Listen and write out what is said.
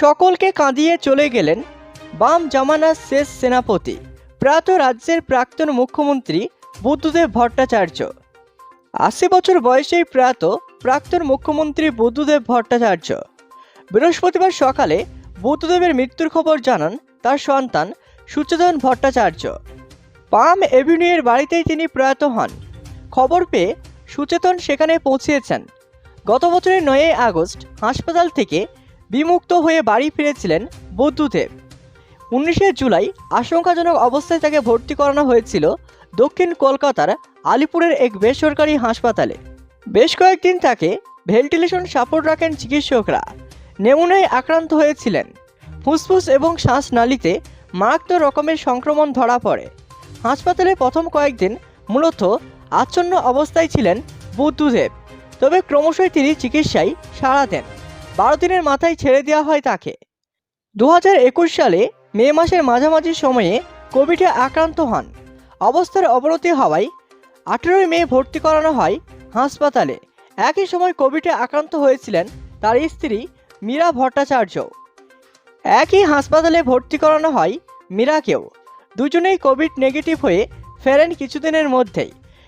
সকলকে কাঁদিয়ে চলে গেলেন বাম জামানার শেষ সেনাপতি, প্রাত রাজ্যের প্রাক্তন মুখ্যমন্ত্রী বুদ্ধদেব ভট্টাচার্য। আশি বছর বয়সেই প্রয়াত প্রাক্তন মুখ্যমন্ত্রী বুদ্ধদেব ভট্টাচার্য। বৃহস্পতিবার সকালে বুদ্ধদেবের মৃত্যুর খবর জানান তার সন্তান সুচেতন ভট্টাচার্য। পাম এভিনিউয়ের বাড়িতেই তিনি প্রয়াত হন। খবর পেয়ে সুচেতন সেখানে পৌঁছিয়েছেন গত বছরের নয়ই আগস্ট হাসপাতাল থেকে বিমুক্ত হয়ে বাড়ি ফিরেছিলেন বুদ্ধদেব। উনিশে জুলাই আশঙ্কাজনক অবস্থায় তাকে ভর্তি করানো হয়েছিল দক্ষিণ কলকাতার আলিপুরের এক বেসরকারি হাসপাতালে। বেশ কয়েকদিন তাকে ভেন্টিলেশন সাপোর্ট রাখেন চিকিৎসকরা। নেমুনায় আক্রান্ত হয়েছিলেন। ফুসফুস এবং শ্বাসনালীতে মারাত্মক রকমের সংক্রমণ ধরা পড়ে। হাসপাতালে প্রথম কয়েকদিন মূলত আচ্ছন্ন অবস্থায় ছিলেন বুদ্ধদেব, তবে ক্রমশই তিনি চিকিৎসায় সাড়া দেন। বারো দিনের মাথায় ছেড়ে দেওয়া হয় তাকে। দু একুশ সালে মে মাসের মাঝামাঝি সময়ে কোভিডে আক্রান্ত হন। অবস্থার অবনতি হওয়ায় আঠেরোই মে ভর্তি করানো হয় হাসপাতালে। একই সময় কোভিডে আক্রান্ত হয়েছিলেন তার স্ত্রী মীরা ভট্টাচার্য। একই হাসপাতালে ভর্তি করানো হয় মীরাকেও। দুজনেই কোভিড নেগেটিভ হয়ে ফেরেন কিছুদিনের মধ্যেই।